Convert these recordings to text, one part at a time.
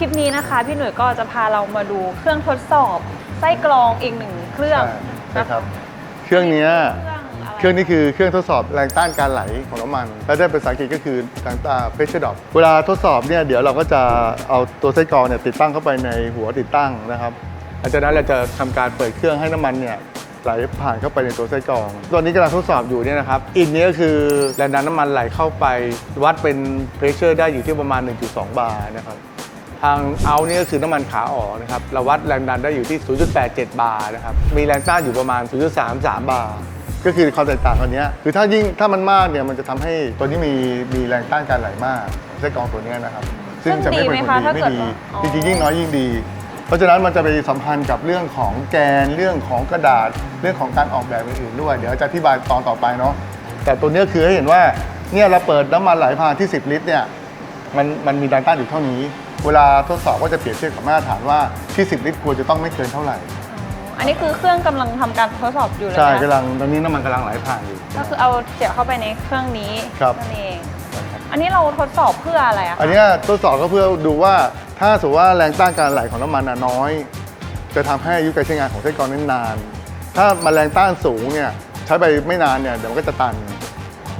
คลิปนี้นะคะ พี่หนุ่ยก็จะพาเรามาดูเครื่องทดสอบไส้กรองอีกหนึ่งเครื่องใช่นะครัคะบเครื่องเนี้ยเครื่องอะไรเครื่องนี้คือเครื่องทดสอบแรงต้านการไหลของน้ำมัน และได้เป็นภาษาอังกฤษก็คือต่างตา pressure drop เวลาทดสอบเนี่ยเดี๋ยวเราก็จะเอาตัวไส้กรองเนี่ยติดตั้งเข้าไปในหัวติดตั้งนะครับหลังจากนั้นเราจะทำการเปิดเครื่องให้น้ำมันเนี่ยไหลผ่านเข้าไปในตัวไส้กรอง ตอนนี้กำลังทดสอบอยู่เนี่ยนะครับ อินนี้ก็คือแรงดันน้ำมันไหลเข้าไป วัดเป็น pressure ได้อยู่ที่ประมาณ 1.2 บาร์นะครับ ทางเอานี่ก็คือน้ำมันขาออกนะครับเราวัดแรงดันได้อยู่ที่ 0.87 บาร์นะครับ มีแรงต้านอยู่ประมาณ 0.33 บาร์ ก็คือความแตกต่างกันเนี้ยคือถ้ายิ่งถ้ามันมากเนี่ยมันจะทำให้ตัวนี้มีมีแรงต้านการไหลมากไส้กรองตัวเนี้ยนะครับ ซึ่งจะไม่เป็นผลดีไม่ดีจริงๆยิ่งน้อยยิ่งดี เพราะฉะนั้นมันจะไปสัมพันธ์กับเรื่องของแกนเรื่องของกระดาษเรื่องของการออกแบบอื่นๆด้วย เดี๋ยวจะอธิบายตอนต่อไปเนาะแต่ตัวเนี้ยคือให้เห็นว่าเนี่ยเราเปิดน้ำมันไหลผ่านที่ 10 ลิตรเนี่ยมันมันมีแรงต้านอยู่เท่านี้ เวลาทดสอบก็จะเปรียบเทียบกับมาตรฐานว่าที่ 10 ลิตรควรจะต้องไม่เกินเท่าไหร่อ๋ออันนี้คือเครื่องกำลังทำการทดสอบอยู่เลยใช่นะกำลังตอนนี้น้ำมันกำลังไหลผ่านอยู่ ก็คือเอาเสียบเข้าไปในเครื่องนี้ครับ นั่นเอง อันนี้เราทดสอบเพื่ออะไรอะคะอันเนี้ยทดสอบก็เพื่อดูว่าถ้าสมมติว่าแรงต้านการไหลของน้ำมันน่ะน้อย จะทำให้อายุการใช้งานของไส้กรองนั้นนาน ถ้ามันแรงต้านสูงเนี่ยใช้ไปไม่นานเนี่ยเดี๋ยวมันก็จะตัน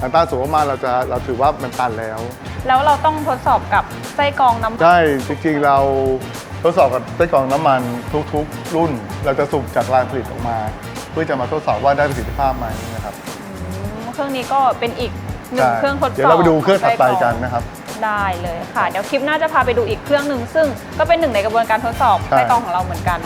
แรงต้านสูงมากๆเราจะเราถือว่ามันตันแล้ว แล้วเราต้องทดสอบกับไส้กรองน้ำใช่จริงๆเราทดสอบกับไส้กรองน้ำมันทุกๆ รุ่น เราจะสุ่มจากลายผลิตออกมา เพื่อจะมาทดสอบว่าได้ประสิทธิภาพไหมนะครับอืมเครื่องนี้ก็เป็นอีกหนึ่งใช่เครื่องทดสอบเดี๋ยวเราไปดูเครื่องถัดไปกันส้รนะครับได้เลยค่ะ เดี๋ยวคลิปหน้าจะพาไปดูอีกเครื่องหนึ่งซึ่งก็เป็นหนึ่งในกระบวนการทดสอบใช่ไส้กรองของเราเหมือนกัน